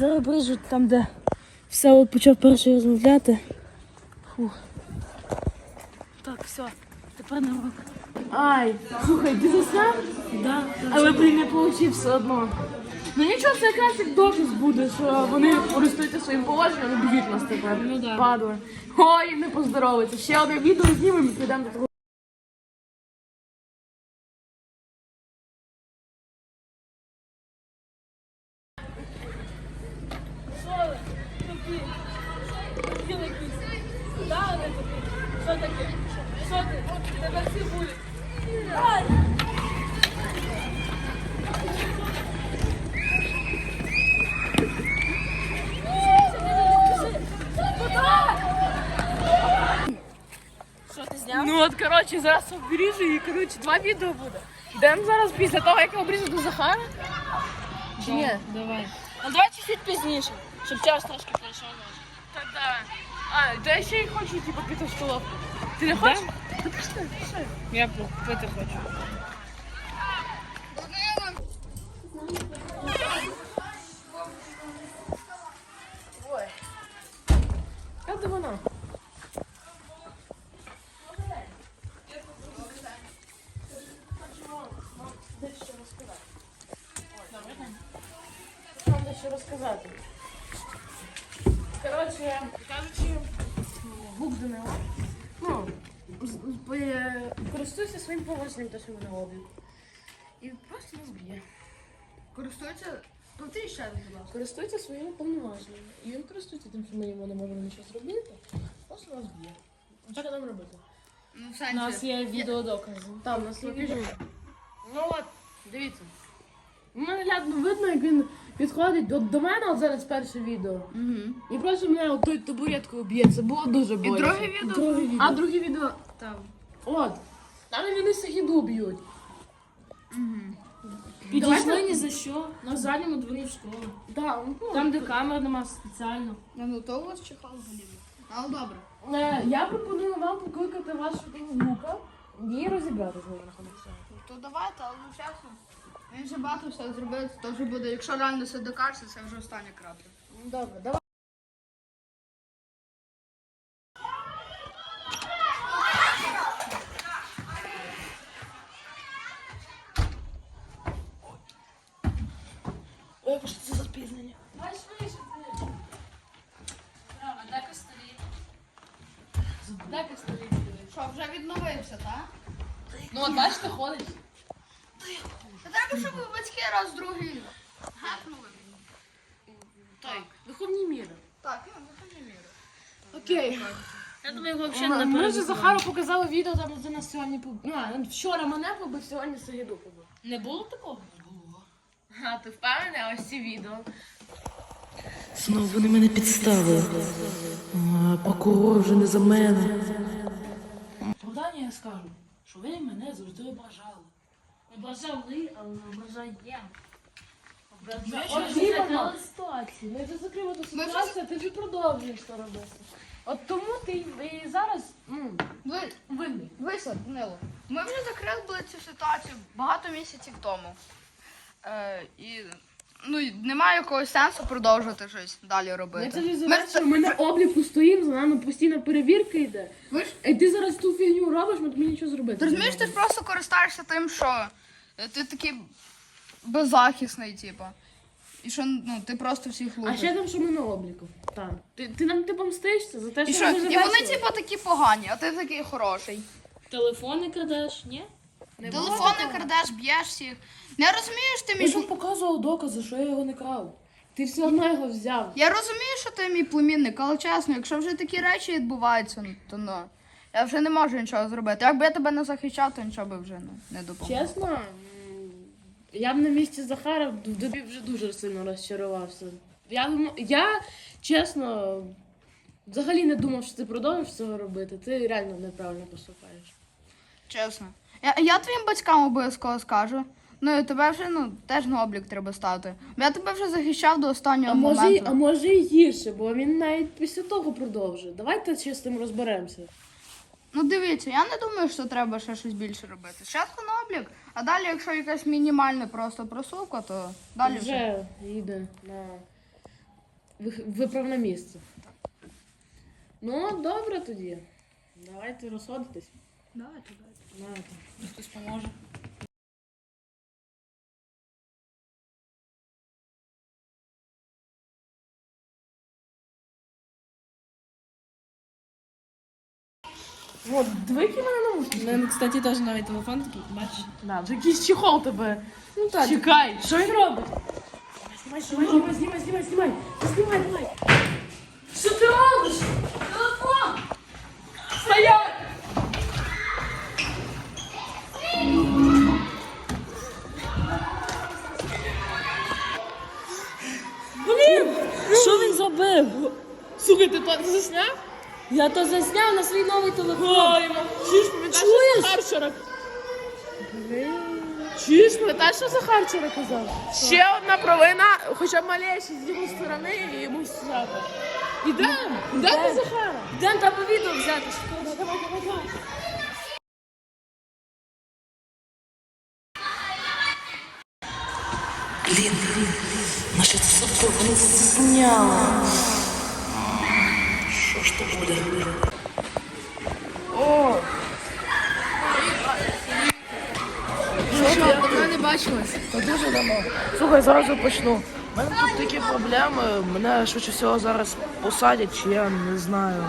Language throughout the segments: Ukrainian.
Зараз брижуть там, де все от почав перший розмовляти. Фух. Так, все, тепер на урок. Ай, слухай, ти засняв? Да, Але блін не получив все одно. Ну нічого, це якраз як доказ буде, що вони користуються своїм положенням і б'ють нас тепер. Ну да. Падли. Ой, не поздоровиться. Ще одне відео знімемо і підемо до того. Що таке? Що ти? Тебе всі будуть. Що ти зняв? Ну от, коротше, зараз обріжу і, коротше, два відео буде. Йдемо зараз після того, як я обріжу до Захара. Чи ні? Давай. Ну давай чуть-чуть пізніше, щоб час трошки пройшов. Так, да. А, то я ще й хочу, типу, піти в столовку. Ти не хочеш? Та пішли. Я пити хочу. Як вона? Дещо. Вам дещо розказати. Коротше, кажучи, гук до нього. Ну, з- з- е, своїм положенням, те, що мене облік. І просто нас б'є. Користується. Повтори ще раз, будь ласка. Користується своїми повноваженнями. І він користується тим, що ми йому не можемо нічого зробити. Просто нас б'є. Що нам робити? Ну, в У сенсі. нас є відеодокази. Там, у нас є відео. Ну от, дивіться. Ну, наглядно видно, як він підходить до, до мене, от зараз перше відео. Угу. І просто мене от той табуреткою б'є. Це було дуже І боляче. Друге відео. А друге відео. Там. От. Там вони сагіду б'ють. Підійшли ні за що. На задньому дворі в школу. Да, ну, Там, де камер нема спеціально. Ну, ну то у вас чихал голів. Але добре. е, я пропоную вам покликати вашого внука і розібрати з ним на. То давайте, але ну чесно. Він вже багато все зробив, то вже буде, якщо реально все докажеться, це вже остання крапля. Добре, давай. Дека стоїть. Що, вже відновився, так? Ну, от бачите, ходить. Та треба, щоб батьки раз другий гепнули. Так, виховні міри. Так, ну, виходні міри. Окей. Я думаю, його взагалі не ми вже. Захару показали відео, там де нас сьогодні побив. Ну, вчора мене побив, сьогодні Сагіду побив. Не було такого? Не було. А, ти впевнений? Ось ці відео. Знову вони мене підставили. Прокурор вже не за мене. Оправдання я скажу, що ви мене завжди ображали. Ображали, але не Івана, ситуації. Ми вже закрили ту ситуацію, ти вже продовжуєш це робити. От тому ти і зараз ну, Ви, винний. Висад, Данило. Ми вже закрили були цю ситуацію багато місяців тому. Е, і ну, немає якогось сенсу продовжувати щось далі робити. Ми це Ми завершили, ми на обліку стоїмо, за нами постійна перевірка йде. Ви ж- І ти зараз ту фігню робиш, ми тобі нічого зробити. Ти не розумієш, ти ж можемо. просто користаєшся тим, що е, ти такий беззахисний, типу. І що ну, ти просто всіх А лупиш. ще там, що ми на обліку. Так. Ти, ти нам ти помстишся за те, І що, що? ми І вони, завершили? типу, такі погані, а ти такий хороший. Телефони крадеш, ні? Не було Телефони такого? крадеш, б'єш всіх. Не розумієш, ти Я мій. ж вам показував докази, що я його не крав. Ти все одно його взяв. Я розумію, що ти мій племінник, але чесно, якщо вже такі речі відбуваються, ну, то ну. Я вже не можу нічого зробити. Якби я тебе не захищав, то нічого би вже ну, не допомогло. Чесно, м, я б на місці Захара в тобі вже дуже сильно розчарувався. Я, дум- я чесно, взагалі не думав, що ти продовжиш цього робити. Ти реально неправильно поступаєш. Чесно. Я, я твоїм батькам обов'язково скажу. Ну і тебе вже ну, теж на облік треба стати. Я тебе вже захищав до останнього А може, моменту. а може і гірше, бо він навіть після того продовжує. Давайте ще з тим розберемося. Ну дивіться, я не думаю, що треба ще щось більше робити. Спочатку на облік, а далі, якщо якась мінімальна просто просувка, то далі вже. Вже їде на виправне місце. Ну, добре тоді. Давайте розходитись. Давайте, давайте. Давайте. Хтось поможе. От, диви, які в мене наушники. У мене, кстати, теж навіть телефон такий, бачиш? Да, вже якийсь чехол тебе. Ну так. Чекай, що він робить? Знімай, знімай, знімай, знімай, знімай, знімай. Знімай, давай. Що ти робиш? Я то засняв на свій новий телефон. Ой, чуєш, пам'ятаєш, що Захарченок? Чуєш, пам'ятаєш, що Захарченок казав? Ще одна провина, хоча б малейша з його сторони, і йому сяти. Ідемо, ідемо до Захара. Йдемо треба відео взяти. Давай, давай, давай, давай. Блін, Що ж? Що, давно не бачились? Та дуже давно. Слухай, зразу почну. У мене тут такі проблеми. Мене швидше всього зараз посадять, чи я не знаю.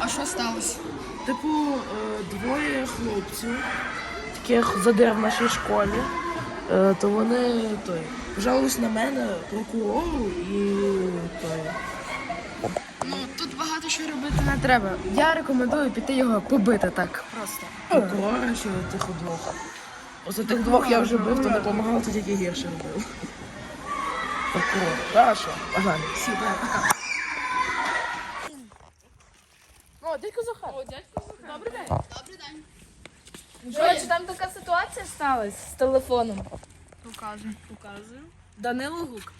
А що сталося? Типу, е, двоє хлопців, таких задир в нашій школі, е, то вони той, жалуюсь на мене, прокурору і той. Ну що робити не треба. Я рекомендую піти його побити так просто. Чи тих двох. Оце тих двох я вже бив, то не допомагав, то тільки гірше робив. Хорошо, бажання. О, дядько Захар. О, дядько Захар. Добрий день. Добрий день. Коротше, там така ситуація сталася з телефоном. Показуй. Показую. Данило Гук.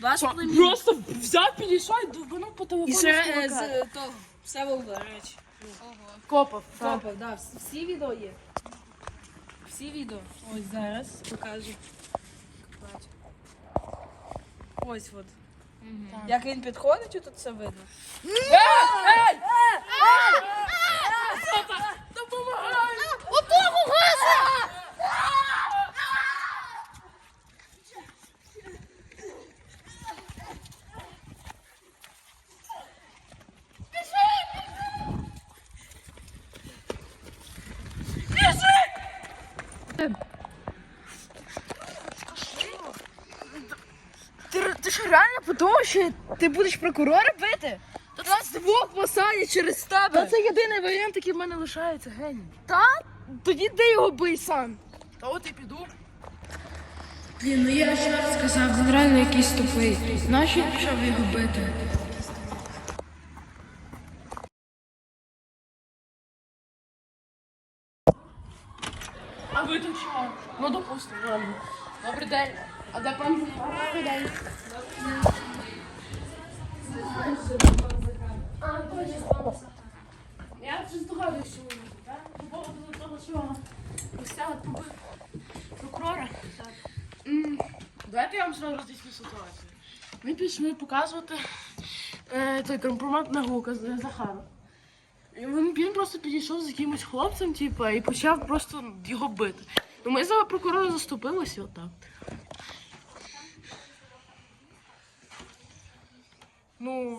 Ваш Просто взяв, підійшов і довбанув по телефону. І ще е, чувака. з того, все до речі. Копав. так. Папа, да, вс- всі відео є. Всі відео. Ось зараз покажу. Бачу. Ось от. Як він підходить, тут все видно. Ти, ти що реально подумав, що ти будеш прокурора бити? Та нас двох посадять через тебе. Та це єдиний варіант, який в мене лишається, геній. Та? Тоді ти його бий сам. Та от і піду. Блін, ну я ще раз сказав, він реально якийсь тупий. Нащо я пішов його бити? А ви тут що? Ну, допустимо, ладно. Добрий день. А де пан? Добрий день. Я вже здогадуюсь, що ви так? По поводу того, що ось побив прокурора. Давайте я вам зразу роз'ясню ситуацію. Ми пішли показувати е, той компромат на гука з Захаром. І Він, він просто підійшов з якимось хлопцем, типу, і почав просто його бити. Ну ми за прокурора заступилися отак. Ну,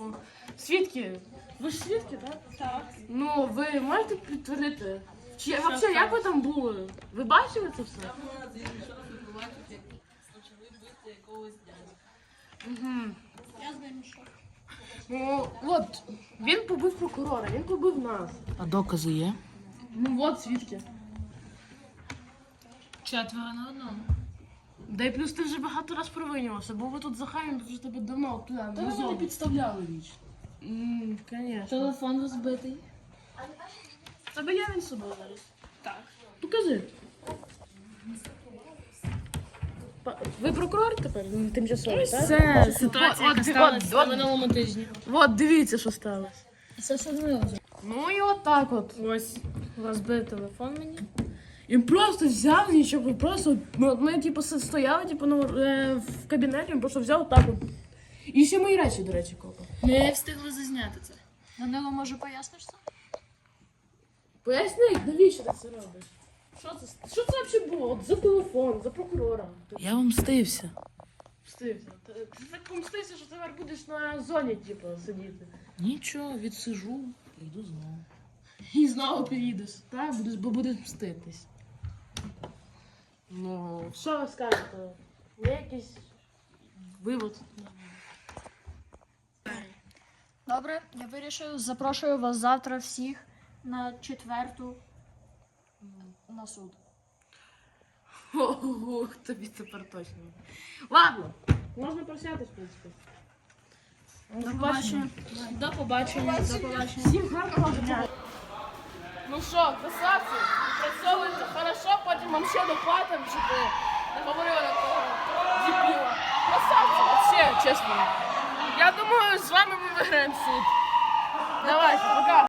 свідки. Ви ж свідки, так? Так. Ну, ви можете підтвердити? Чи взагалі, як ви там були? Ви бачили це все? Угу. Ну, от, він побив прокурора, він побив нас. А докази є? Ну от свідки. Четверо на одному. Да і плюс ти вже багато раз провинювався, бо ви тут з Захаром вже тебе давно туди Та ви мене підставляли віч. Звісно. Телефон розбитий. Тебе є він з собою зараз? Так. Покажи. Ви прокурор тепер? Ну, Тимчасовий, так? Це ситуація, От, яка от, сталася от. на минулому тижні. От, дивіться, що сталося. Це все змилося. Ну і отак от. Ось розбив телефон мені. Він просто взяв нічого, просто ми, ми типу, стояли типу, ну, е, в кабінеті, він просто взяв так от. І ще мої речі, до речі, копав. Ми встигли зазняти це. Данило, може поясниш це? Поясни, навіщо ти це робиш? Що це, що це взагалі було? От за телефон, за прокурора. Я вам мстився. Мстився. Ти ти так помстився, що тепер будеш на зоні, типу, сидіти. Нічого, відсижу, прийду знову. І знову приїдеш, так? Будеш, бо будеш мститись. Ну, що ви скажете? Є якийсь вивод? Добре, я вирішив, запрошую вас завтра всіх на четверту на суд. Ого, тобі тепер точно. Ладно, можна прощатись, в принципі. До побачення. До побачення. До побачення. Всім гарного дня. Ну що, красавці, працьовуйте хорошо, потім вам ще доплатимо, щоб ви не говорили такого дебіла. Красавці, вообще, чесно. Я думаю, з вами ми виграємо суд. Давайте, пока.